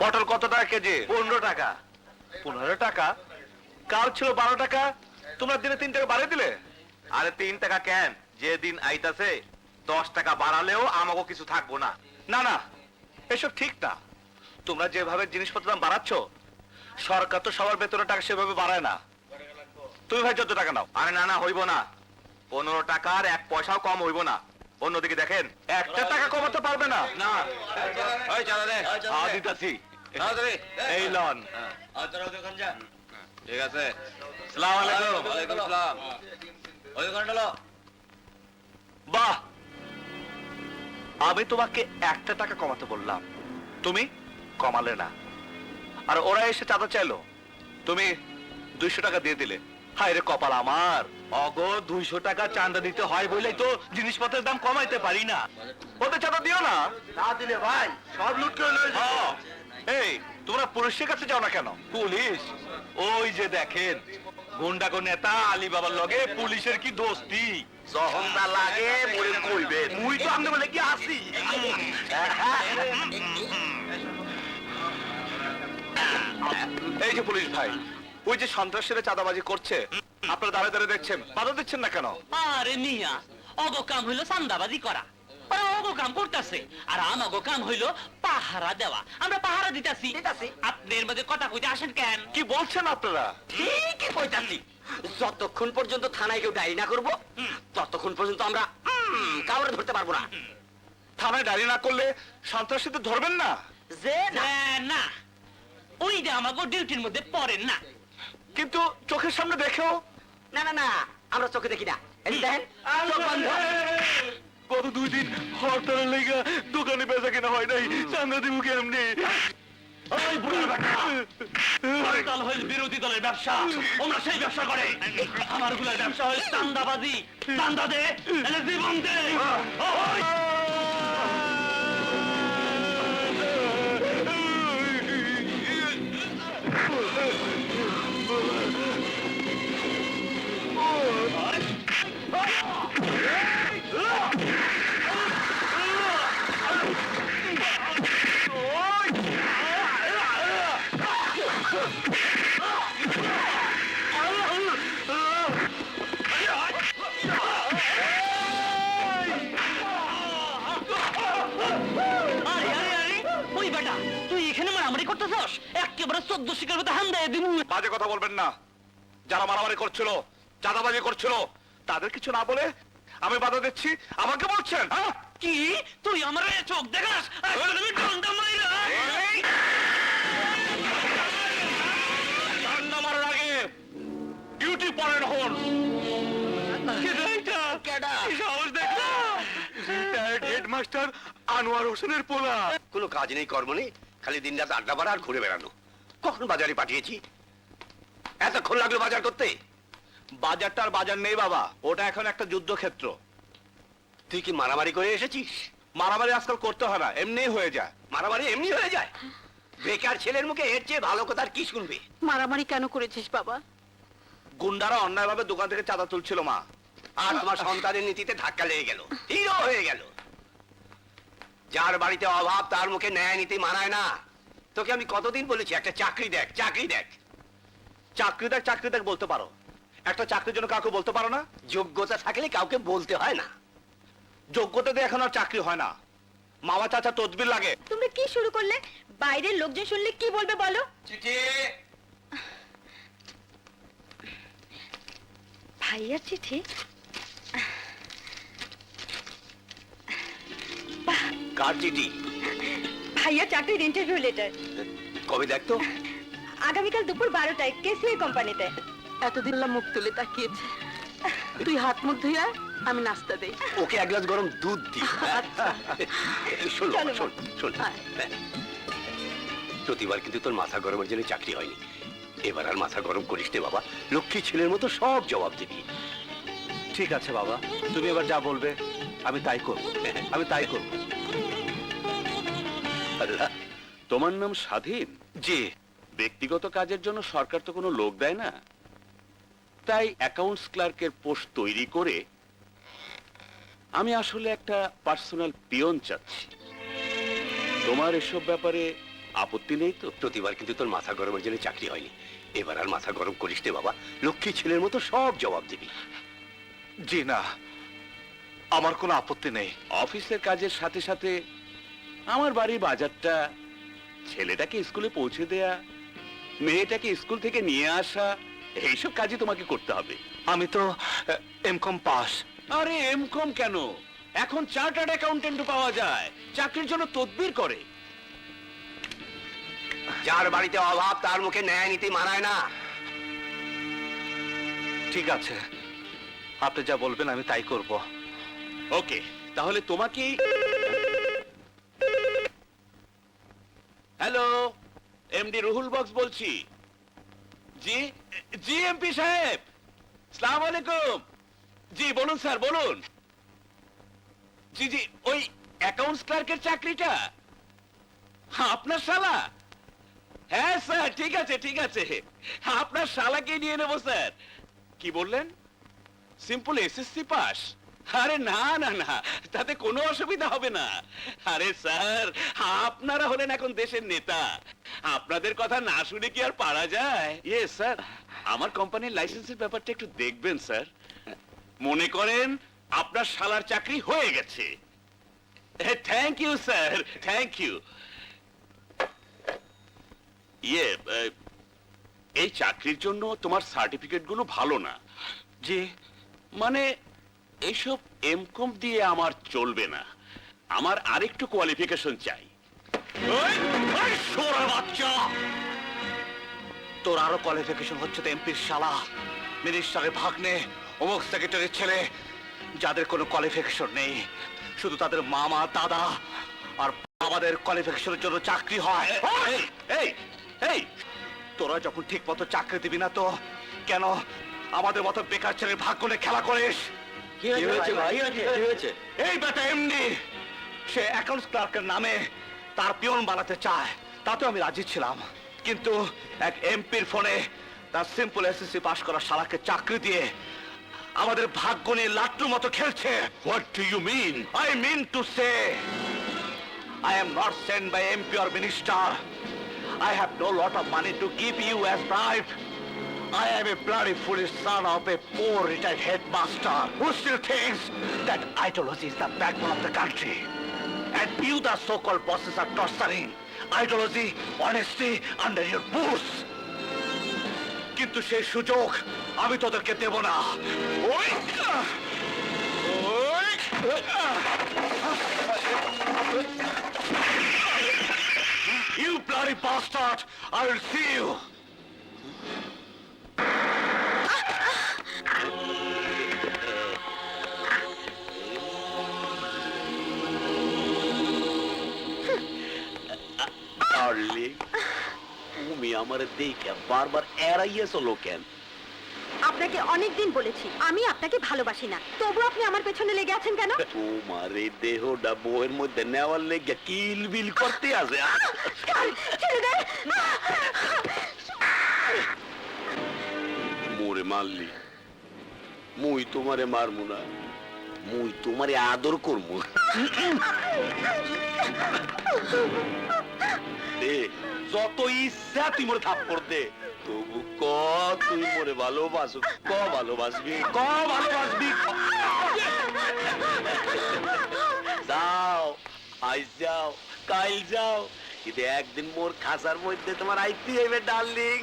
পটল কত টাকা কেজি? পনেরো টাকা। পনেরো টাকা? কাল ছিল বারো টাকা। তোমরা দিনে তিন টাকা বাড়িয়ে দিলে? আরে তিন টাকা কেন? যে দিন আইতাছে দশ টাকা বাড়ালেও আমাকে কিছু থাকব না। না না এসব ঠিক না। তোমরা যেভাবে জিনিসপত্র দাম বাড়াচ্ছ সরকার তো সবার বেতনের টাকা সেভাবে বাড়ায় না। তুমি ভাই যত টাকা নাও। আরে না না হইব না। পনেরো টাকার এক পয়সাও কম হইব না। অন্যদিকে দেখেন একটা টাকা কমাতে পারবে না। না। দিতাছি। তাড়াতাড়ি। এই লন। ঠিক আছে। সালাম আলাইকুম। ওয়ালাইকুম সালাম ওই দোকানটা বাহ! আমি তোমাকে একটা টাকা কমাতে বললাম। তুমি কমালে না। আর ওরা এসে চাঁদা চাইলো। তুমি দুইশো টাকা দিয়ে দিলে। হায় রে কপাল আমার। অগ দুইশো টাকা চাঁদা দিতে হয় বলেই তো জিনিসপত্রের দাম কমাইতে পারি না। ওদের চাঁদা দিও না। না দিলে ভাই সব লুট করে লয়ে হ্যাঁ। এই তোমরা পুলিশের কাছে যাও না কেন? পুলিশ? ওই যে দেখেন গুন্ডাগো নেতা আলী বাবার লগে পুলিশের কি দোস্তি? লাগে মরে কইবেন। মুই তো আমনে বলে কি আসি? এই যে পুলিশ ভাই ওই যে সন্ত্রাসীরা চাঁদাবাজি করছে আপনারা দাঁড়িয়ে দাঁড়িয়ে দেখছেন বাধা দিচ্ছেন না কেন? আরে মিয়া অগ কাম হইল চান্দাবাজি করা। ওরা অগ কাম করতেছে। আর আমাগ কাম হইল পাহারা দেওয়া। আমরা পাহারা দিতাছি। আপনার মধ্যে কথা কইতে আসেন কেন? কি বলছেন আপনারা? ঠিকই কইতাছি। যতক্ষণ পর্যন্ত থানায় কেউ ডায়েরি না করব ততক্ষণ পর্যন্ত আমরা কাউরে ধরতে পারব না। থানায় না করলে সন্ত্রাসীদের ধরবেন না? যে না। ওইটা আমাকে ডিউটির মধ্যে পড়েন না। কিন্তু চোখের সামনে দেখেও? না না না। আমরা চোখে দেখি না। দেখেন চোখ বন্ধ। গত দুই দিন হরতালের লেগে দোকানে বেচা কেনা হয় নাই। চান্দা দিব কেমনি? হরতাল হইল বিরোধী দলের ব্যবসা। ওরা সেই ব্যবসা করে। আমারগুলার ব্যবসা হয় চান্দাবাজি চান্দা দে জীবন দে। চোদ্দ শিকার মতো হান দেয় দিমু বাজে কথা বলবেন না। যারা মারামারি করছিল চাঁদাবাজি করছিল তাদের কিছু না বলে আমি বাধা দিচ্ছি। আমাকে বলছেন? কি? তুই আমার চোখ দেখাস! ঠান্ডা মারার আগে ডিউটি পড়েন হন। আনোয়ার হোসেনের পোলা। কোনো কাজ নেই কর্ম নেই। খালি দিন রাত আড্ডা মারা আর ঘুরে বেড়ানো। কখন বাজারে পাঠিয়েছি? এতক্ষণ লাগল বাজার করতে? বাজারটা আর বাজার নেই বাবা ওটা এখন একটা যুদ্ধক্ষেত্র। তুই কি মারামারি করে এসেছিস? মারামারি আজকাল করতে হয় না এমনিই হয়ে যায়। মারামারি এমনি হয়ে যায়? বেকার ছেলের মুখে এর চেয়ে ভালো কথা আর কি শুনবে? মারামারি কেন করেছিস বাবা? গুন্ডারা অন্যায়ভাবে দোকান থেকে চাঁদা তুলছিল মা। আর তোমার সন্তানের নীতিতে ধাক্কা লেগে গেল। হিরো হয়ে গেল। যার বাড়িতে অভাব তার মুখে ন্যায় নীতি মানায় না। তোকে আমি কতদিন বলেছি? একটা চাকরি দেখ চাকরি দেখ। চাকরি দেখ চাকরি দেখ বলতে পারো। একটা চাকরির জন্য কাউকে বলতে পারো না। যোগ্যতা থাকলে কাউকে বলতে হয় না। যোগ্যতা দিয়ে এখন আর চাকরি হয় না। মামা চাচা তদবির লাগে। তোমরা কি শুরু করলে? বাইরের লোকজন শুনলে কি বলবে বলো? ভাইয়ার চিঠি? কার চিঠি? ভাইয়া চাকরির ইন্টারভিউ লেটার কবে দেখতো আগামীকাল দুপুর বারোটায় কেসিআই কোম্পানিতে। এতদিন মুখ তুলে তাকিয়েছে। তুই হাত মুখ ধুয়ে আয়, আমি নাস্তা দেই। ওকে এক গ্লাস গরম দুধ দি। শোন চলো, শোন শোন প্রতিবার কিন্তু তোর মাথা গরমের জন্য চাকরি হয়নি। এবার আর মাথা গরম করিস নে বাবা। লক্ষ্মী ছেলের মতো সব জবাব দিবি। ঠিক আছে বাবা তুমি এবার যা বলবে আমি তাই করব। আমি তাই করব। তোমার নাম স্বাধীন? জি। ব্যক্তিগত কাজের জন্য সরকার তো কোনো লোক দেয় না। তাই অ্যাকাউন্টস ক্লার্কের পোস্ট তৈরি করে আমি আসলে একটা পার্সোনাল পিয়ন চাচ্ছি। তোমার এসব ব্যাপারে আপত্তি নেই তো? প্রতিবার কিন্তু তোর মাথা গরমের জন্য চাকরি হয়নি। এবার আর মাথা গরম করিস নে বাবা। লক্ষ্মী ছেলের মতো সব জবাব দিবি। জি না আমার কোনো আপত্তি নেই। অফিসের কাজের সাথে সাথে আমার বাড়ির বাজারটা ছেলেটাকে স্কুলে পৌঁছে দেয়া মেয়েটাকে স্কুল থেকে নিয়ে আসা এইসব কাজই তোমাকে করতে হবে। আমি তো এমকম পাস। আরে এম কম কেন? এখন চার্টার্ড অ্যাকাউন্টেন্ট পাওয়া যায় চাকরির জন্য তদবির করে। যার বাড়িতে অভাব তার মুখে ন্যায় নীতি মানায় না। ঠিক আছে। আপনি যা বলবেন আমি তাই করব। ওকে তাহলে তোমাকেই হ্যালো এমডি রুহুল বক্স বলছি। জি জি এমপি সাহেব। সালাম আলাইকুম। জি, বলুন স্যার, বলুন। জি জি, ওই অ্যাকাউন্টস ক্লার্কের চাকরিটা? আপনার শালা? হ্যাঁ স্যার, ঠিক আছে ঠিক আছে। আপনার শালাকে নিয়ে নেব, স্যার। কি বললেন? সিম্পল এসএসসি পাস আরে না না না তাতে কোনো অসুবিধা হবে না। আরে স্যার আপনারা হলেন এখন দেশের নেতা। আপনাদের কথা না শুনে কি আর পারা যায়? ইয়ে স্যার আমার কোম্পানির লাইসেন্সের ব্যাপারটা একটু দেখবেন স্যার। মনে করেন আপনার শালার চাকরি হয়ে গেছে। Thank you sir thank you ইয়ে এই চাকরির জন্য তোমার সার্টিফিকেটগুলো ভালো না। যে মানে এইসব এমকম দিয়ে আমার চলবে না। আমার আরেকটু কোয়ালিফিকেশন চাই। বাচ্চা! তোর আরও কোয়ালিফিকেশন হচ্ছে তো এমপির শালা। মিনিস্টারের ভাগ্নে অমুক সেক্রেটারির ছেলে যাদের কোনো কোয়ালিফিকেশন নেই। শুধু তাদের মামা দাদা আর আমাদের কোয়ালিফিকেশনের জন্য চাকরি হয়। এই এই এই তোরা যখন ঠিক মতো চাকরি দিবি না তো কেন আমাদের মতো বেকার ছেলের ভাগ্য নিয়ে খেলা করিস? কি হয়েছে ভাই? কি হয়েছে? এই বেটা এমনি সে অ্যাকাউন্টস ক্লার্কের নামে তার পিয়ন বানাতে চায়। তাতে আমি রাজি ছিলাম। কিন্তু এক এমপির ফোনে তার সিম্পল এসএসসি পাশ করা শালাকে চাকরি দিয়ে আমাদের ভাগ্য নিয়ে লাট্টুর মতো খেলছে। What do you mean I mean to say I am not sent by MP or minister. I have no lot of money to give you as bribe. I am a bloody foolish son of a poor retired headmaster who still thinks that ideology is the backbone of the country. And you, the so-called bosses, are torturing ideology, honesty under your boots. কিন্তু সেই সুযোগ আমি তোদেরকে দেব না ওই ওই You bloody bastard! I will see তুমি আমার দেখে বারবার এড়াইয়েছো লোকেন। আপনাকে অনেকদিন বলেছি আমি আপনাকে ভালোবাসি না। তবু আপনি আমার পেছনে লেগে আছেন কেন? তোমার এই দেহটা বউয়ের মধ্যে নেওয়ার লেগে কিলবিল করতে আছে। মোরে মারলি। মুই তোমারে মারমু না। মুই তোমারে আদর করমু। দে। যত ইচ্ছা তুই মোরে তবু ক তুই মোরে ভালোবাসো ক ভালোবাসবি? ক ভালোবাসবি? যাও যাও যাও। কিন্তু একদিন মোর খাসার মধ্যে তোমার আইতে হইবে, ডার্লিং।